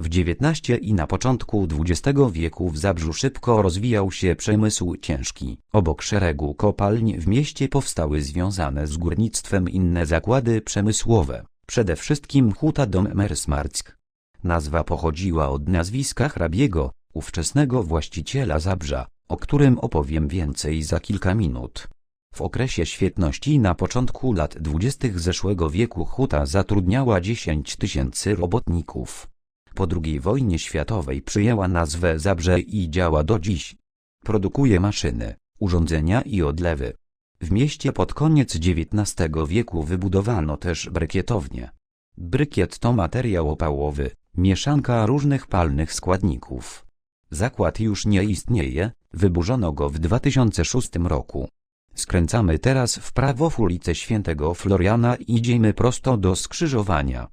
W XIX i na początku XX wieku w Zabrzu szybko rozwijał się przemysł ciężki. Obok szeregu kopalń w mieście powstały związane z górnictwem inne zakłady przemysłowe, przede wszystkim Huta dom Mersmarck. Nazwa pochodziła od nazwiska hrabiego, ówczesnego właściciela Zabrza, o którym opowiem więcej za kilka minut. W okresie świetności na początku lat dwudziestych zeszłego wieku huta zatrudniała 10 tysięcy robotników. Po II wojnie światowej przyjęła nazwę Zabrze i działa do dziś. Produkuje maszyny, urządzenia i odlewy. W mieście pod koniec XIX wieku wybudowano też brykietownię. Brykiet to materiał opałowy, mieszanka różnych palnych składników. Zakład już nie istnieje, wyburzono go w 2006 roku. Skręcamy teraz w prawo w ulicę Świętego Floriana i idziemy prosto do skrzyżowania.